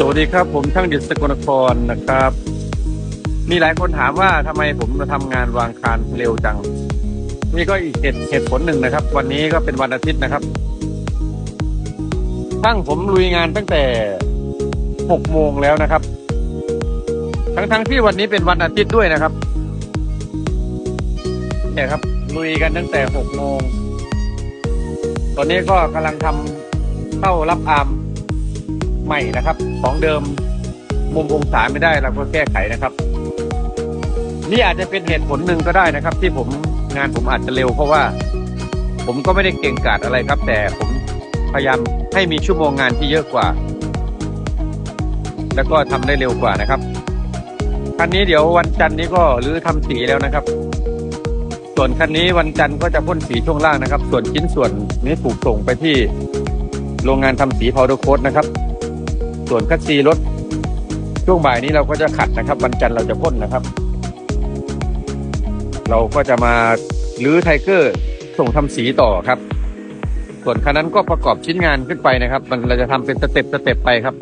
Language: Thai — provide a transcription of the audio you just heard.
สวัสดีครับ ผมช่างดิษสกลนครนะครับ มีหลายคนถามว่าทำไมผมมาทำงานวางคารเร็วจัง นี่ก็อีกเหตุเหตุผลหนึ่งนะครับ วันนี้ก็เป็นวันอาทิตย์นะครับ ตั้งผมลุยงานตั้งแต่หกโมงแล้วนะครับ ทั้งทั้งๆที่วันนี้เป็นวันอาทิตย์ด้วยนะครับเนี่ยครับลุยกันตั้งแต่หกโมงตอนนี้ก็กำลังทำเข้ารับอาร์ม ใหม่นะครับ ของเดิมมุมองศาไม่ได้เราก็แก้ไขนะครับ นี่อาจจะเป็นเหตุผลหนึ่งก็ได้นะครับ ที่ผมงานผมอาจจะเร็วเพราะว่า ผมก็ไม่ได้เก่งกาจอะไรครับ แต่ผมพยายามให้มีชั่วโมงงานที่เยอะกว่า แล้วก็ทำได้เร็วกว่านะครับคันนี้เดี๋ยววันจันทร์นี้ก็หรือทำสีแล้วนะครับ ส่วนคันนี้วันจันทร์ก็จะพ่นสีช่วงล่างนะครับ ส่วนชิ้นส่วนนี้ถูกส่งไปที่โรงงานทำสีพาวเดอร์โคดนะครับ ส่วนคัสซีรถช่วงบ่ายนี้เราก็จะขัดนะครับ วันจันทร์เราจะพ่นนะครับ เราก็จะมาลื้อไทเกอร์ส่งทำสีต่อครับ ส่วนคันนั้นก็ประกอบชิ้นงานขึ้นไปนะครับ มันเราจะทำเป็นสเต็ปสเต็ปไปครับ